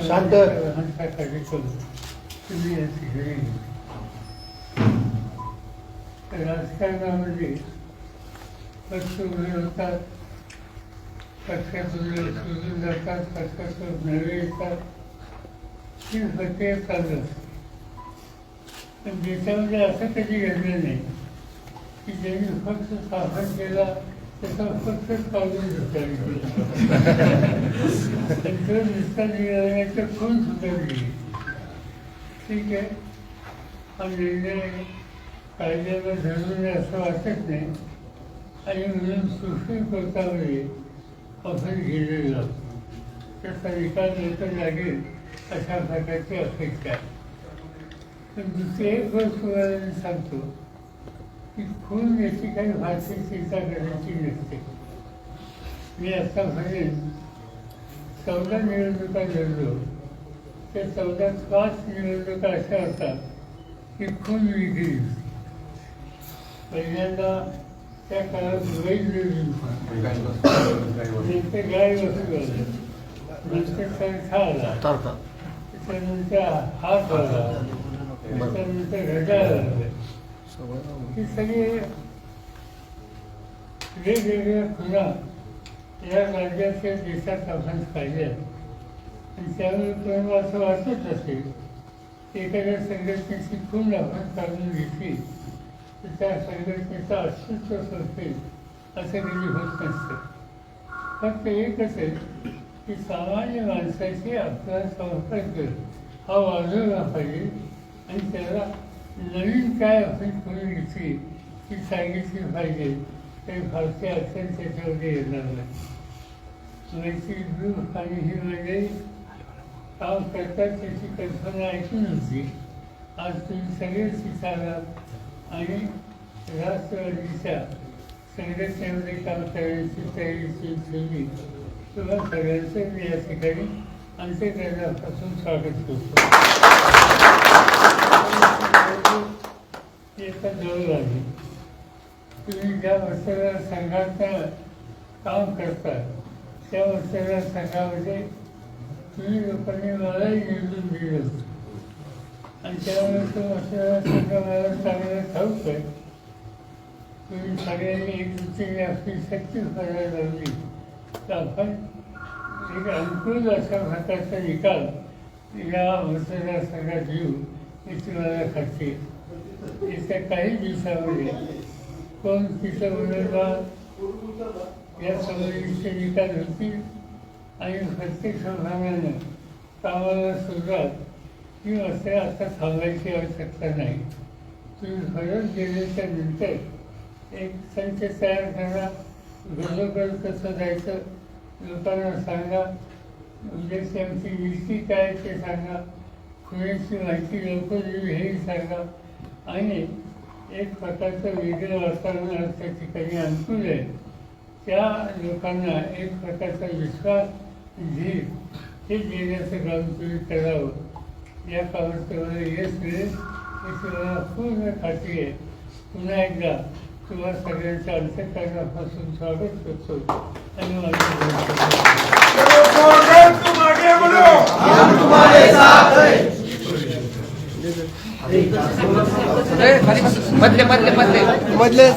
शांत. राजकारणामध्ये पक्ष उभे होतात पक्षातून सोडून जातात पक्षातून नवे येतात ही प्रक्रिया चालू असते पण देशामध्ये म्हणजे असं कधी घडलं नाही की ज्यांनी फक्त स्थापन केला त्याचा फक्त काढून सुटावी तो नुसता निघाला तर खून सुधारली ठीक आहे. हा निर्णय कायद्याला धरून असं वाटत नाही. आणि म्हणून सुशील कोर्टामध्ये आपण गेलेलो त्याचा विकास नंतर लागेल अशा प्रकारची अपेक्षा आहे पण दुसरी एक गोष्ट सांगतो. की खून याची काही फारशी चिंता करायची नसते. मी आतापर्यंत चौदा निवडणुका लढलो. त्या चौदा पाच निवडणुका अशा होतात की खून विक्री पहिल्यांदा त्या काळात वैध नंतर गाय आलं नंतर संख्या आला. त्याच्यानंतर हात आला त्याच्यानंतर घड्याळ आलं हे सगळे वेगवेगळ्या खुला या राज्याचे देशात आपण पाहिल्या आणि त्यामुळे तुम्हाला असं वाटत असेल एखाद्या संघटनेची खूण आपण काढून घेतली तर त्या संघटनेचं अस्तित्व असेल असं कधी होत नसतं. फक्त एकच आहे की सामान्य माणसाची आपला संपर्क हा वाढवला पाहिजे आणि त्याला नवीन काय आपण करून घेतली ती सांगितली पाहिजे. ते फारसे अक्षर त्याच्यामध्ये येणार नाही. नैतिक ग्रुप आणि ही म्हणजे काम करतात त्याची कल्पना ऐकून होती आज तुम्ही सगळेच तिथं आणि राष्ट्रवादीच्या संघटनेमध्ये काम करण्याची तयारी सुरू ठेवली. तुम्हा सगळ्यांचं मी या ठिकाणी अंत्यकरणापासून स्वागत करतो. एका जवळ आली तुम्ही ज्या मतदार संघाचं काम करता त्या मतदार संघामध्ये तुम्ही लोकांनी मलाही निवडून दिलं. होतं आणि त्यामुळे तो मतदार संघ मला चांगलं ठाऊक आहे तुम्ही सगळ्यांनी एकजुटीने आपली शक्ती करायला लावली. तर आपण एक अनुकूल अशा प्रकारचा निकाल या मतदारसंघात येऊ याची मला खात्री आहे. येत्या काही दिवसामध्ये. कोण तिथं उमेदवार या समितीचे निकाल होतील आणि प्रत्येक संघानं कामाला सुरुवात ही असं आता थांबायची आवश्यकता नाही. तुम्ही परत गेल्याच्यानंतर एक संच तयार करा. घरोघर कसं जायचं लोकांना सांगा. उद्याची आमची युती काय ते सांगा. खुण्याची माहिती लवकर येईल हेही सांगा. आणि एक प्रकारचं वेगळं वातावरण त्या ठिकाणी अनुकूल आहे. त्या लोकांना एक प्रकारचा विश्वास धीर हे देण्याचं काम तुम्ही करावं. या कामात तुम्हाला यश मिळेल याची मला पूर्ण खात्री आहे. पुन्हा एकदा तुम्हाला सगळ्यांच्या अंतकरणापासून स्वागत करतो. आणि मधले मधले मधले. मधले